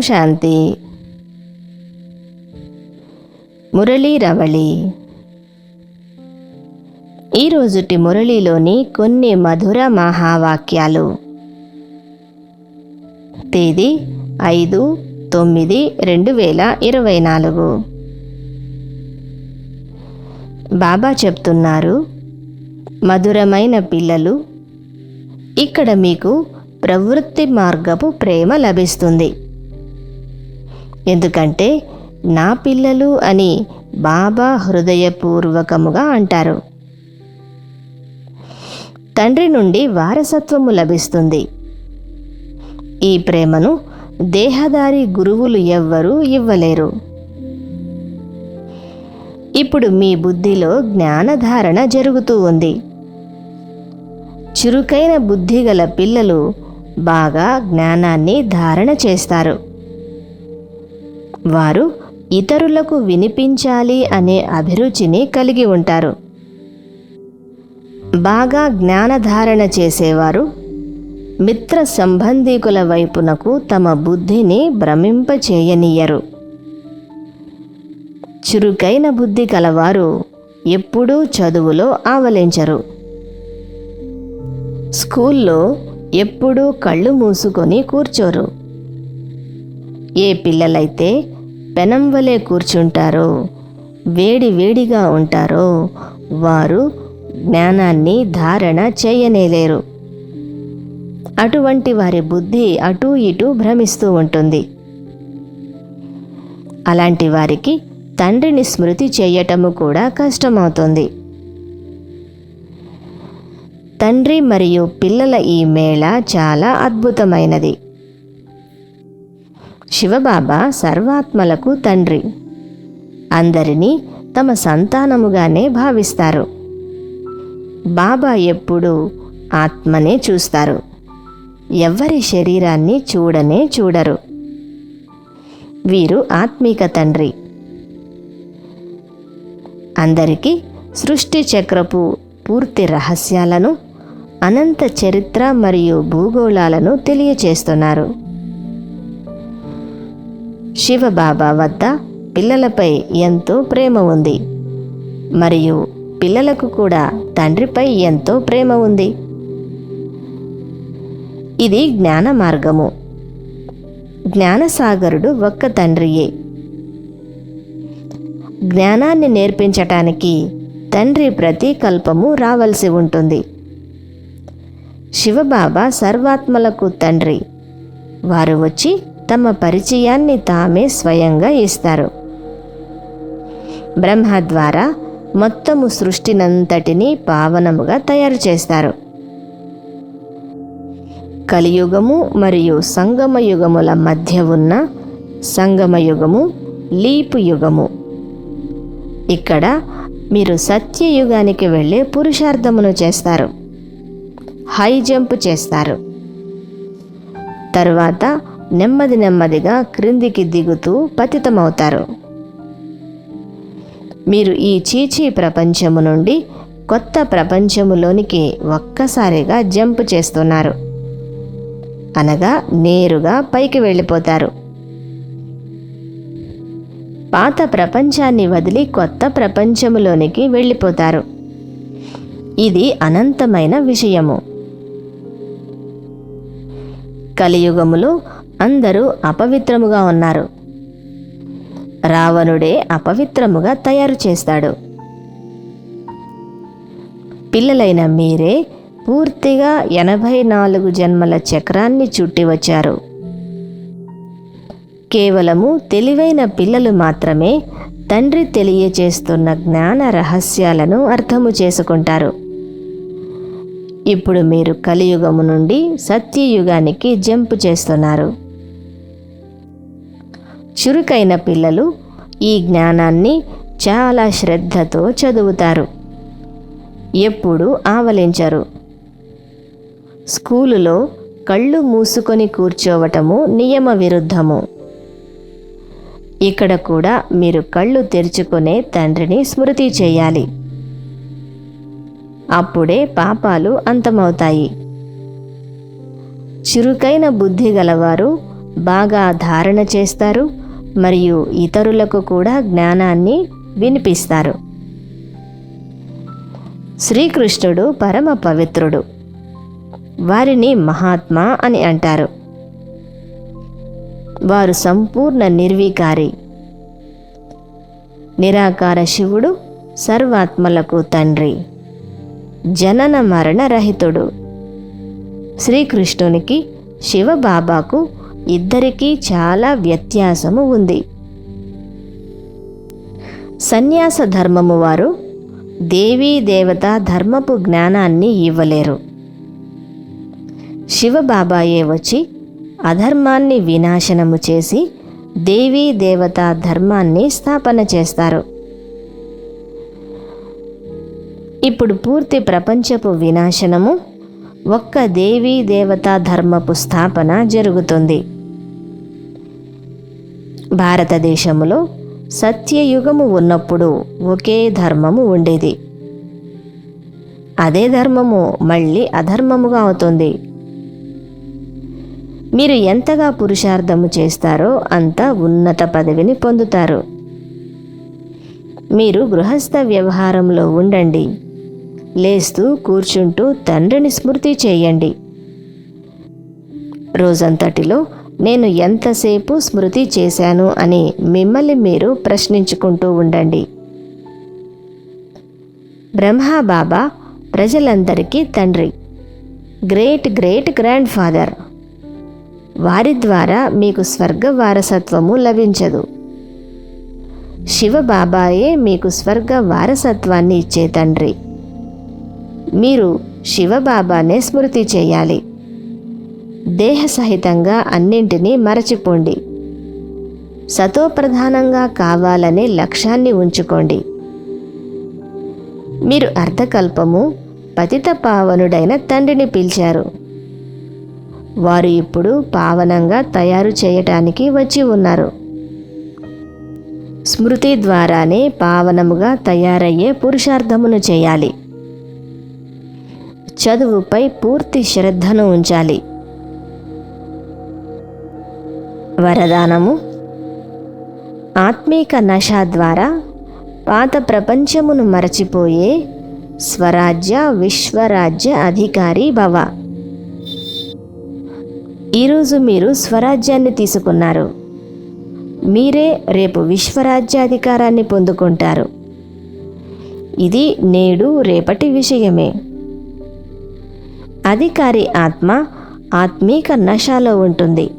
శాంతి. మురళీ రవళి. ఈరోజుటి మురళీలోని కొన్ని మధుర మహావాక్యాలు. తేదీ ఐదు తొమ్మిది రెండు వేల ఇరవై నాలుగు. బాబా చెప్తున్నారు మధురమైన పిల్లలు ఇక్కడ మీకు ప్రవృత్తి మార్గపు ప్రేమ లభిస్తుంది. ఎందుకంటే నా పిల్లలు అని బాబా హృదయపూర్వకముగా అంటారు. తండ్రి నుండి వారసత్వము లభిస్తుంది. ఈ ప్రేమను దేహదారి గురువులు ఎవ్వరూ ఇవ్వలేరు. ఇప్పుడు మీ బుద్ధిలో జ్ఞానధారణ జరుగుతూ ఉంది. చురుకైన బుద్ధి గల పిల్లలు బాగా జ్ఞానాన్ని ధారణ చేస్తారు. వారు ఇతరులకు వినిపించాలి అనే అభిరుచిని కలిగి ఉంటారు. బాగా జ్ఞానధారణ చేసేవారు మిత్ర సంబంధీకుల వైపునకు తమ బుద్ధిని భ్రమింపచేయనీయరు. చురుకైన బుద్ధి కలవారు ఎప్పుడూ చదువులో ఆవలించరు. స్కూల్లో ఎప్పుడూ కళ్ళు మూసుకొని కూర్చోరు. ఏ పిల్లలైతే పెనం వలె కూర్చుంటారో వేడి వేడిగా ఉంటారో వారు జ్ఞానాన్ని ధారణ చేయనేలేరు. అటువంటి వారి బుద్ధి అటూ ఇటూ భ్రమిస్తూ ఉంటుంది. అలాంటి వారికి తండ్రిని స్మృతి చేయటము కూడా కష్టమవుతుంది. తండ్రి మరియు పిల్లల ఈ మేళ చాలా అద్భుతమైనది. శివబాబా సర్వాత్మలకు తండ్రి. అందరినీ తమ సంతానముగానే భావిస్తారు. బాబా ఎప్పుడూ ఆత్మనే చూస్తారు. ఎవ్వరి శరీరాన్ని చూడనే చూడరు. వీరు ఆత్మీక తండ్రి. అందరికీ సృష్టి చక్రపు పూర్తి రహస్యాలను అనంత చరిత్ర మరియు భూగోళాలను తెలియచేస్తున్నారు. శివబాబా వద్ద పిల్లలపై ఎంతో ప్రేమ ఉంది. మరియు పిల్లలకు కూడా తండ్రిపై ఎంతో ప్రేమ ఉంది. ఇది జ్ఞాన మార్గము. జ్ఞానసాగరుడు ఒక్క తండ్రియే. జ్ఞానాన్ని నేర్పించటానికి తండ్రి ప్రతికల్పము రావలసి ఉంటుంది. శివబాబా సర్వాత్మలకు తండ్రి. వారు వచ్చి తమ పరిచయాన్ని తామే స్వయంగా ఇస్తారు. బ్రహ్మ ద్వారా మొత్తము సృష్టినంతటినీ పావనముగా తయారు చేస్తారు. కలియుగము మరియు సంగమ యుగముల మధ్య ఉన్న సంగమయుగము లీపు యుగము ఇక్కడ మీరు సత్యయుగానికి వెళ్ళే పురుషార్థమును చేస్తారు. హై జంప్ చేస్తారు. తర్వాత నెమ్మది నెమ్మదిగా క్రిందికి దిగుతూ పతితమవుతారు. మీరు ఈ చీచీ ప్రపంచము నుండి కొత్త ప్రపంచములోనికి ఒక్కసారిగా జంప్ చేస్తున్నారు. అనగా నేరుగా పైకి వెళ్ళిపోతారు. పాత ప్రపంచాన్ని వదిలి కొత్త ప్రపంచములోనికి వెళ్ళిపోతారు. ఇది అనంతమైన విషయము. కలియుగములో అందరూ అపవిత్రముగా ఉన్నారు. రావణుడే అపవిత్రముగా తయారు చేస్తాడు. పిల్లలైన మీరే పూర్తిగా ఎనభై నాలుగు జన్మల చక్రాన్ని చుట్టి వచ్చారు. కేవలము తెలివైన పిల్లలు మాత్రమే తండ్రి తెలియచేస్తున్న జ్ఞాన రహస్యాలను అర్థము చేసుకుంటారు. ఇప్పుడు మీరు కలియుగము నుండి సత్యయుగానికి జంప్ చేస్తున్నారు. చురుకైన పిల్లలు ఈ జ్ఞానాన్ని చాలా శ్రద్ధతో చదువుతారు. ఎప్పుడు ఆవలించరు. స్కూలులో కళ్ళు మూసుకొని కూర్చోవటము నియమ విరుద్ధము ఇక్కడ కూడా మీరు కళ్ళు తెరుచుకునే తండ్రిని స్మృతి చేయాలి. అప్పుడే పాపాలు అంతమవుతాయి. చురుకైన బుద్ధి గలవారు బాగా ధారణ చేస్తారు. మరియు ఇతరులకు కూడా జ్ఞానాన్ని వినిపిస్తారు. శ్రీకృష్ణుడు పరమ పవిత్రుడు. వారిని మహాత్మా అని అంటారు. వారు సంపూర్ణ నిర్వీకారి. నిరాకార శివుడు సర్వాత్మలకు తండ్రి. జనన మరణ రహితుడు. శ్రీకృష్ణునికి శివబాబాకు ఇద్దరికీ చాలా వ్యత్యాసము ఉంది. సన్యాస ధర్మము వారు దేవీ దేవత ధర్మపు జ్ఞానాన్ని ఇవ్వలేరు. శివబాబాయే వచ్చి అధర్మాన్ని వినాశనము చేసి దేవీ దేవత ధర్మాన్ని స్థాపన చేస్తారు. ఇప్పుడు పూర్తి ప్రపంచపు వినాశనము ఒక్క దేవీ దేవతా ధర్మపు స్థాపన జరుగుతుంది. భారతదేశములో సత్యయుగము ఉన్నప్పుడు ఒకే ధర్మము ఉండేది. అదే ధర్మము మళ్ళీ అధర్మముగా అవుతుంది. మీరు ఎంతగా పురుషార్థము చేస్తారో అంత ఉన్నత పదవిని పొందుతారు. మీరు గృహస్థ వ్యవహారంలో ఉండండి. లేస్తూ కూర్చుంటూ తండ్రిని స్మృతి చేయండి. రోజంతటిలో నేను ఎంతసేపు స్మృతి చేశాను అని మిమ్మల్ని మీరు ప్రశ్నించుకుంటూ ఉండండి. బ్రహ్మా బాబా ప్రజలందరికీ తండ్రి గ్రేట్ గ్రేట్ గ్రాండ్ ఫాదర్. వారి ద్వారా మీకు స్వర్గ వారసత్వము లభించదు. శివబాబాయే మీకు స్వర్గ వారసత్వాన్ని ఇచ్చే తండ్రి. మీరు శివబాబానే స్మృతి చేయాలి. దేహ సహితంగా అన్నింటినీ మరచిపోండి. సతోప్రధానంగా కావాలనే లక్ష్యాన్ని ఉంచుకోండి. మీరు అర్ధకల్పము పతిత పావనుడైన తండ్రిని పిలిచారు. వారు ఇప్పుడు పావనంగా తయారు చేయటానికి వచ్చి ఉన్నారు. స్మృతి ద్వారానే పావనముగా తయారయ్యే పురుషార్థమును చేయాలి. చదువుపై పూర్తి శ్రద్ధను ఉంచాలి. వరదానము. ఆత్మీక నశ ద్వారా పాత ప్రపంచమును మరచిపోయే స్వరాజ్య విశ్వరాజ్య అధికారి భవ. ఈరోజు మీరు స్వరాజ్యాన్ని తీసుకున్నారు. మీరే రేపు విశ్వరాజ్యాధికారాన్ని పొందుకుంటారు. ఇది నేడు రేపటి విషయమే. అధికారి ఆత్మ ఆత్మీక నశలో ఉంటుంది.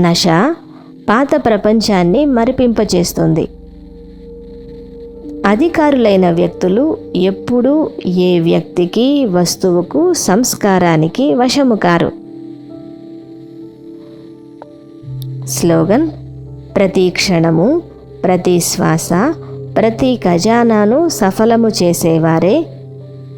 నశ పాత ప్రపంచాన్ని మరిపింపచేస్తుంది. అధికారులైన వ్యక్తులు ఎప్పుడూ ఏ వ్యక్తికి వస్తువుకు సంస్కారానికి వశము కారు స్లోగన్ ప్రతి క్షణము ప్రతి శ్వాస ప్రతి ఖజానాను సఫలము చేసేవారే